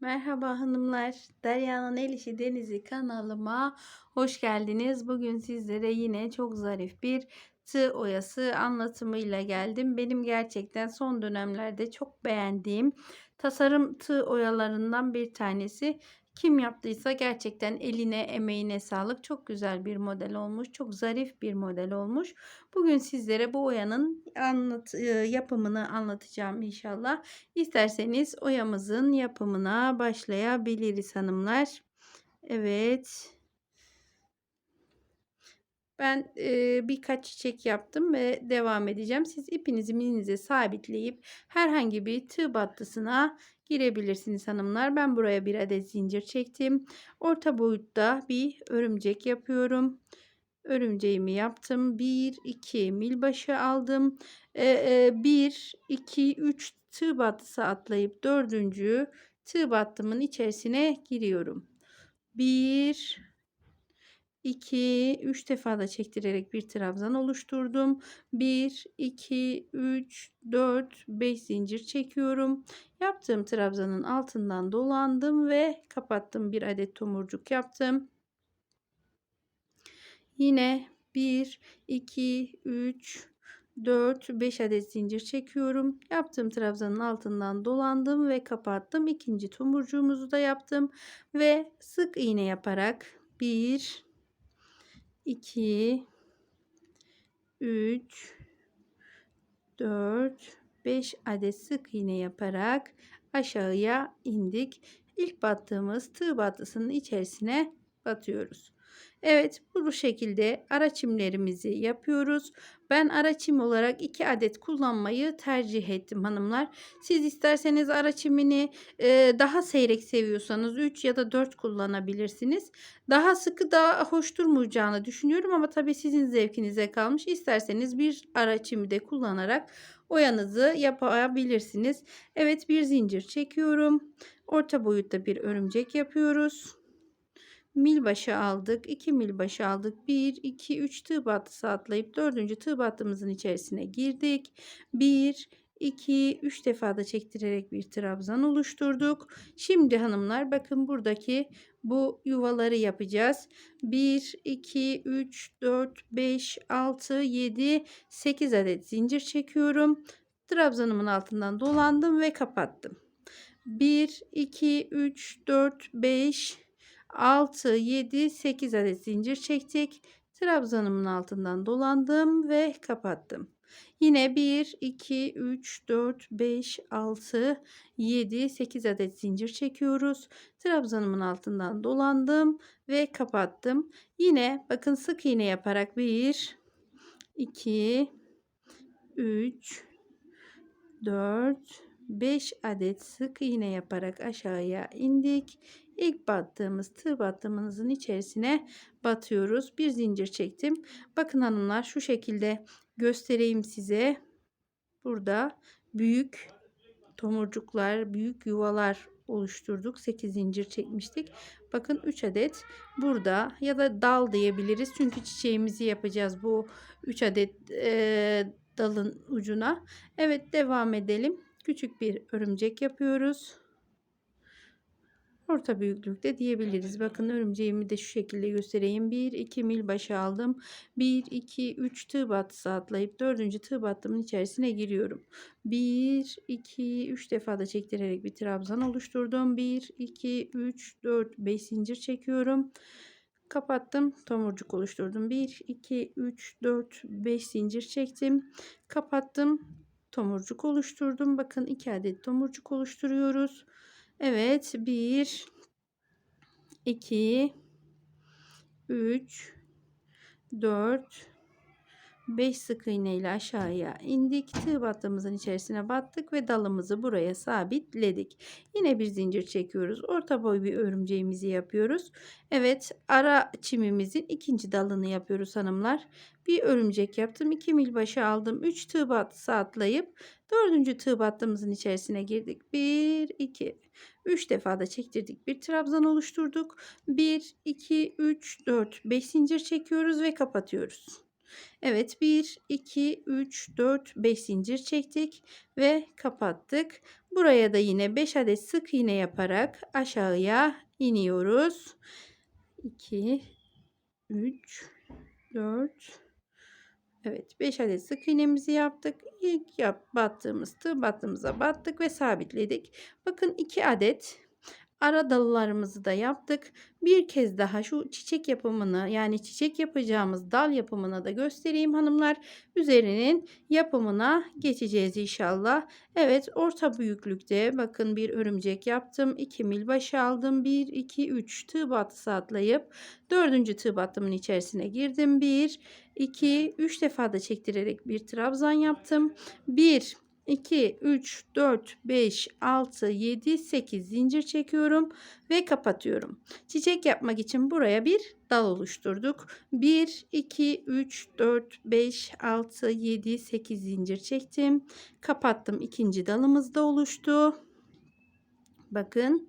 Merhaba hanımlar. Derya'nın El İşi Denizi kanalıma hoş geldiniz. Bugün sizlere yine çok zarif bir tığ oyası anlatımıyla geldim. Benim gerçekten son dönemlerde çok beğendiğim tasarım tığ oyalarından bir tanesi. Kim yaptıysa gerçekten eline emeğine sağlık. Çok güzel bir model olmuş. Çok zarif bir model olmuş. Bugün sizlere bu oyanın anlat, e, yapımını anlatacağım inşallah. İsterseniz oyamızın yapımına başlayabiliriz hanımlar. Evet. Ben e, birkaç çiçek yaptım ve devam edeceğim. Siz ipinizi milinize sabitleyip herhangi bir tığ battısına girebilirsiniz hanımlar. Ben buraya bir adet zincir çektim. Orta boyutta bir örümcek yapıyorum. Örümceğimi yaptım. 1 2 mil başı aldım. E, 1 2 3 tığ battısı atlayıp dördüncü tığ battımın içerisine giriyorum. 1 2 3 defa da çektirerek bir trabzan oluşturdum. 1 2 3 4 5 zincir çekiyorum. Yaptığım trabzanın altından dolandım ve kapattım. Bir adet tomurcuk yaptım. Yine 1 2 3 4 5 adet zincir çekiyorum. Yaptığım trabzanın altından dolandım ve kapattım. İkinci tomurcuğumuzu da yaptım ve sık iğne yaparak 1 2 3 4 5 adet sık iğne yaparak aşağıya indik. İlk battığımız tığ battısının içerisine batıyoruz. Evet bu şekilde ara çimlerimizi yapıyoruz. Ben ara çim olarak 2 adet kullanmayı tercih ettim hanımlar. Siz isterseniz ara çimini e, daha seyrek seviyorsanız 3 ya da 4 kullanabilirsiniz. Daha sıkı daha hoş durmayacağını düşünüyorum ama tabii sizin zevkinize kalmış. İsterseniz bir ara çimi de kullanarak oyanızı yapabilirsiniz. Evet bir zincir çekiyorum. Orta boyutta bir örümcek yapıyoruz mil başı aldık. 2 mil başı aldık. 1, 2, 3 tığ battısı atlayıp 4. tığ battığımızın içerisine girdik. 1, 2, 3 defa da çektirerek bir trabzan oluşturduk. Şimdi hanımlar bakın buradaki bu yuvaları yapacağız. 1, 2, 3, 4, 5, 6, 7, 8 adet zincir çekiyorum. Trabzanımın altından dolandım ve kapattım. 1, 2, 3, 4, 5, 6, 7, 8 adet zincir çektik. Trabzanımın altından dolandım ve kapattım. Yine 1, 2, 3, 4, 5, 6, 7, 8 adet zincir çekiyoruz. Trabzanımın altından dolandım ve kapattım. Yine bakın sık iğne yaparak 1, 2, 3, 4, 5 adet sık iğne yaparak aşağıya indik. İlk battığımız tığ battığımızın içerisine batıyoruz. Bir zincir çektim. Bakın hanımlar şu şekilde göstereyim size. Burada büyük tomurcuklar, büyük yuvalar oluşturduk. 8 zincir çekmiştik. Bakın 3 adet burada ya da dal diyebiliriz. Çünkü çiçeğimizi yapacağız bu 3 adet e, dalın ucuna. Evet devam edelim. Küçük bir örümcek yapıyoruz. Orta büyüklükte diyebiliriz. Bakın örümceğimi de şu şekilde göstereyim. 1 2 mil başı aldım. 1 2 3 tığ battısı atlayıp 4. tığ battımın içerisine giriyorum. 1 2 3 defa da çektirerek bir trabzan oluşturdum. 1 2 3 4 5 zincir çekiyorum. Kapattım. Tomurcuk oluşturdum. 1 2 3 4 5 zincir çektim. Kapattım. Tomurcuk oluşturdum. Bakın 2 adet tomurcuk oluşturuyoruz. Evet 1 2 3 4 5 sık iğne ile aşağıya indik. Tığ battığımızın içerisine battık ve dalımızı buraya sabitledik. Yine bir zincir çekiyoruz. Orta boy bir örümceğimizi yapıyoruz. Evet ara çimimizin ikinci dalını yapıyoruz hanımlar. Bir örümcek yaptım. 2 mil başı aldım. 3 tığ battısı atlayıp dördüncü tığ battığımızın içerisine girdik. 1 2 3 defa da çektirdik. Bir trabzan oluşturduk. 1 2 3 4 5 zincir çekiyoruz ve kapatıyoruz. Evet 1 2 3 4 5 zincir çektik ve kapattık. Buraya da yine 5 adet sık iğne yaparak aşağıya iniyoruz. 2 3 4 Evet 5 adet sık iğnemizi yaptık. İlk yap, battığımız tığ battığımıza battık ve sabitledik. Bakın 2 adet ara dallarımızı da yaptık. Bir kez daha şu çiçek yapımını yani çiçek yapacağımız dal yapımını da göstereyim hanımlar. Üzerinin yapımına geçeceğiz inşallah. Evet orta büyüklükte bakın bir örümcek yaptım. 2 mil başı aldım. 1, 2, 3 tığ battısı atlayıp dördüncü tığ battımın içerisine girdim. 1, 2, 3 defa da çektirerek bir trabzan yaptım. 1, 2, 3, 4, 5, 6, 7, 8 zincir çekiyorum ve kapatıyorum. Çiçek yapmak için buraya bir dal oluşturduk. 1, 2, 3, 4, 5, 6, 7, 8 zincir çektim. Kapattım. İkinci dalımız da oluştu. Bakın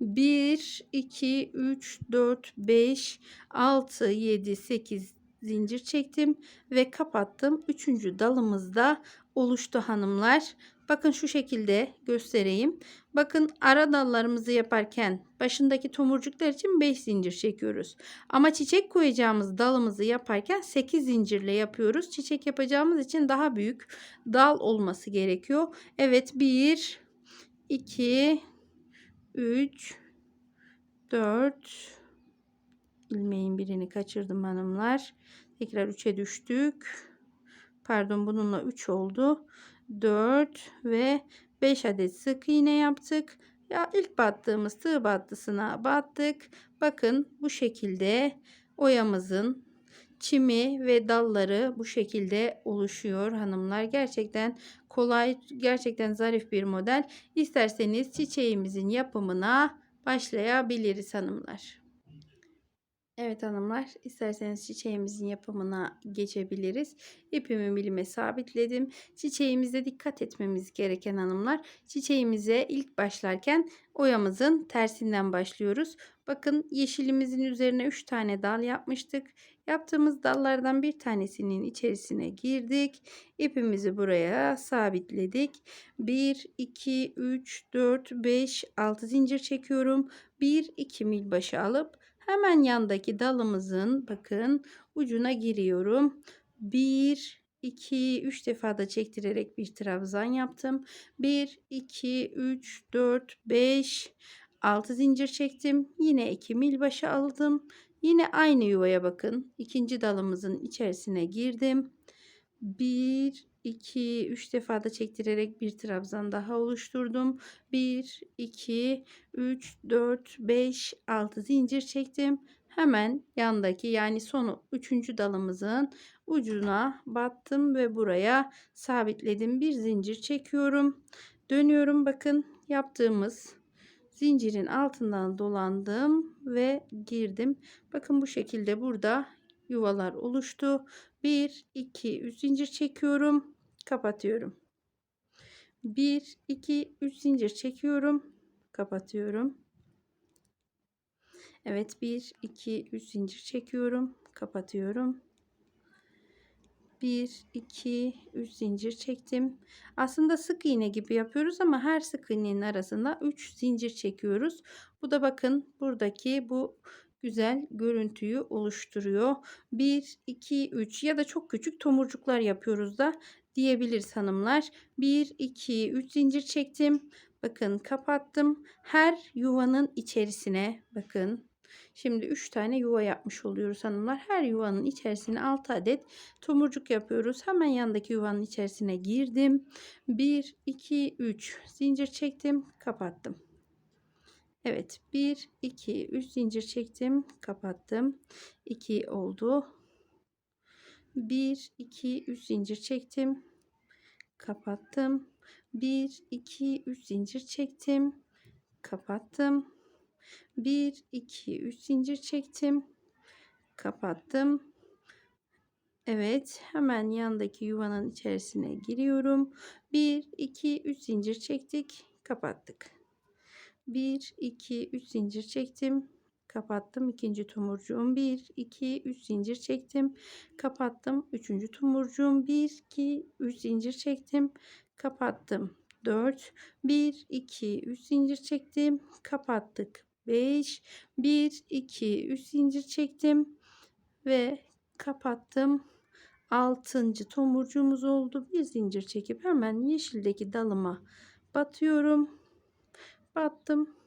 1, 2, 3, 4, 5, 6, 7, 8 zincir çektim ve kapattım. Üçüncü dalımızda oluştu hanımlar. Bakın şu şekilde göstereyim. Bakın ara dallarımızı yaparken başındaki tomurcuklar için 5 zincir çekiyoruz. Ama çiçek koyacağımız dalımızı yaparken 8 zincirle yapıyoruz. Çiçek yapacağımız için daha büyük dal olması gerekiyor. Evet 1 2 3 4 ilmeğin birini kaçırdım hanımlar. Tekrar 3'e düştük. Pardon bununla 3 oldu. 4 ve 5 adet sık iğne yaptık. Ya ilk battığımız tığ battısına battık. Bakın bu şekilde oyamızın çimi ve dalları bu şekilde oluşuyor hanımlar. Gerçekten kolay, gerçekten zarif bir model. İsterseniz çiçeğimizin yapımına başlayabiliriz hanımlar. Evet hanımlar, isterseniz çiçeğimizin yapımına geçebiliriz. İpimi milime sabitledim. Çiçeğimize dikkat etmemiz gereken hanımlar, çiçeğimize ilk başlarken oyamızın tersinden başlıyoruz. Bakın yeşilimizin üzerine 3 tane dal yapmıştık. Yaptığımız dallardan bir tanesinin içerisine girdik. İpimizi buraya sabitledik. 1, 2, 3, 4, 5, 6 zincir çekiyorum. 1, 2 mil başı alıp Hemen yandaki dalımızın bakın ucuna giriyorum. 1 2 3 defa da çektirerek bir trabzan yaptım. 1 2 3 4 5 6 zincir çektim. Yine 2 mil başı aldım. Yine aynı yuvaya bakın. İkinci dalımızın içerisine girdim. 1 2 3 defa da çektirerek bir trabzan daha oluşturdum. 1 2 3 4 5 6 zincir çektim. Hemen yandaki yani sonu 3. dalımızın ucuna battım ve buraya sabitledim. Bir zincir çekiyorum. Dönüyorum bakın yaptığımız zincirin altından dolandım ve girdim. Bakın bu şekilde burada yuvalar oluştu. 1 2 3 zincir çekiyorum kapatıyorum. 1 2 3 zincir çekiyorum kapatıyorum. Evet 1 2 3 zincir çekiyorum kapatıyorum. 1 2 3 zincir çektim. Aslında sık iğne gibi yapıyoruz ama her sık iğnenin arasında 3 zincir çekiyoruz. Bu da bakın buradaki bu güzel görüntüyü oluşturuyor. 1 2 3 ya da çok küçük tomurcuklar yapıyoruz da diyebiliriz hanımlar. 1 2 3 zincir çektim. Bakın kapattım. Her yuvanın içerisine bakın. Şimdi 3 tane yuva yapmış oluyoruz hanımlar. Her yuvanın içerisine 6 adet tomurcuk yapıyoruz. Hemen yandaki yuvanın içerisine girdim. 1 2 3 zincir çektim, kapattım. Evet 1 2 3 zincir çektim, kapattım. 2 oldu. 1 2 3 zincir çektim. Kapattım. 1 2 3 zincir çektim. Kapattım. 1 2 3 zincir çektim. Kapattım. Evet hemen yandaki yuvanın içerisine giriyorum. 1 2 3 zincir çektik. Kapattık. 1 2 3 zincir çektim kapattım ikinci tomurcuğum. 1 2 3 zincir çektim. Kapattım üçüncü tomurcuğum. 1 2 3 zincir çektim. Kapattım. 4 1 2 3 zincir çektim. Kapattık. 5 1 2 3 zincir çektim. Ve kapattım. 6. tomurcuğumuz oldu. Bir zincir çekip hemen yeşildeki dalıma batıyorum. Battım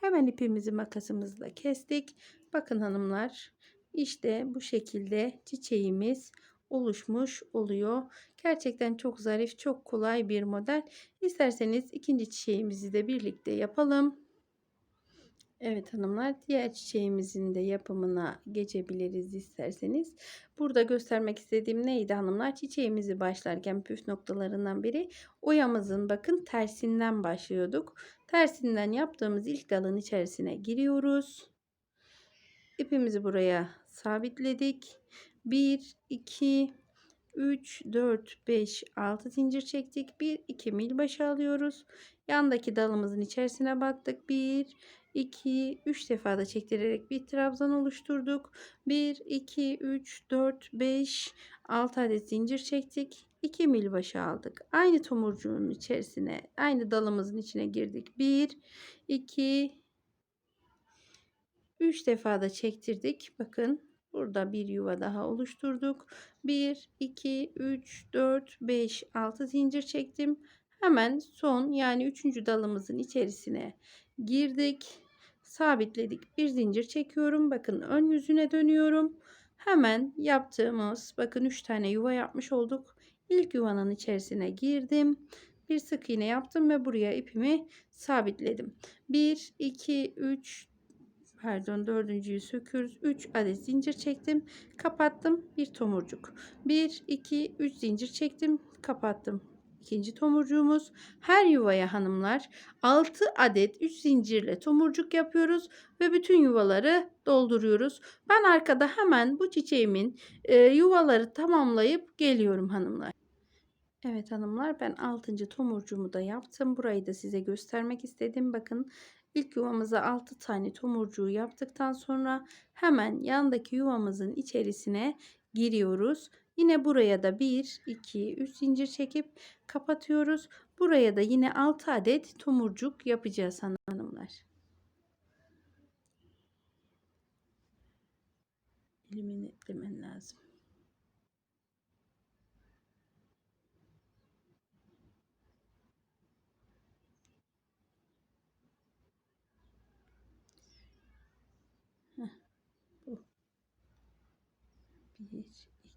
hemen ipimizi makasımızla kestik bakın hanımlar işte bu şekilde çiçeğimiz oluşmuş oluyor. Gerçekten çok zarif, çok kolay bir model. İsterseniz ikinci çiçeğimizi de birlikte yapalım. Evet hanımlar diğer çiçeğimizin de yapımına geçebiliriz isterseniz. Burada göstermek istediğim neydi hanımlar? Çiçeğimizi başlarken püf noktalarından biri oyamızın bakın tersinden başlıyorduk. Tersinden yaptığımız ilk dalın içerisine giriyoruz. İpimizi buraya sabitledik. 1, 2, 3, 4, 5, 6 zincir çektik. 1, 2 mil başı alıyoruz. Yandaki dalımızın içerisine battık. 1, 2, 3 defa da çektirerek bir trabzan oluşturduk. 1, 2, 3, 4, 5, 6 adet zincir çektik. 2 mil başı aldık. Aynı tomurcuğun içerisine, aynı dalımızın içine girdik. 1, 2, 3 defa da çektirdik. Bakın burada bir yuva daha oluşturduk. 1, 2, 3, 4, 5, 6 zincir çektim. Hemen son yani 3. dalımızın içerisine girdik. Sabitledik. Bir zincir çekiyorum. Bakın ön yüzüne dönüyorum. Hemen yaptığımız bakın 3 tane yuva yapmış olduk. İlk yuvanın içerisine girdim. Bir sık iğne yaptım ve buraya ipimi sabitledim. 1, 2, 3, pardon dördüncüyü söküyoruz 3 adet zincir çektim kapattım bir tomurcuk 1 2 3 zincir çektim kapattım ikinci tomurcuğumuz her yuvaya hanımlar 6 adet 3 zincirle tomurcuk yapıyoruz ve bütün yuvaları dolduruyoruz ben arkada hemen bu çiçeğimin e, yuvaları tamamlayıp geliyorum hanımlar Evet hanımlar ben 6. tomurcuğumu da yaptım. Burayı da size göstermek istedim. Bakın ilk yuvamıza 6 tane tomurcuğu yaptıktan sonra hemen yandaki yuvamızın içerisine giriyoruz. Yine buraya da 1, 2, 3 zincir çekip kapatıyoruz. Buraya da yine 6 adet tomurcuk yapacağız hanımlar. Elimi netlemen lazım.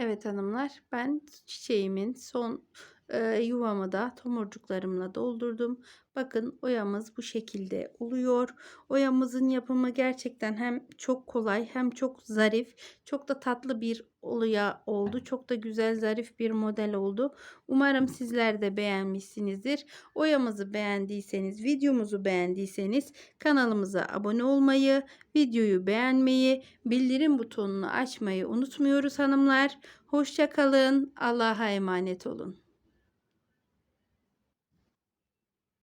Evet hanımlar ben çiçeğimin son yuvamı da tomurcuklarımla doldurdum. Bakın oyamız bu şekilde oluyor. Oyamızın yapımı gerçekten hem çok kolay hem çok zarif. Çok da tatlı bir oluya oldu. Çok da güzel zarif bir model oldu. Umarım sizler de beğenmişsinizdir. Oyamızı beğendiyseniz, videomuzu beğendiyseniz kanalımıza abone olmayı, videoyu beğenmeyi, bildirim butonunu açmayı unutmuyoruz hanımlar. Hoşça kalın. Allah'a emanet olun.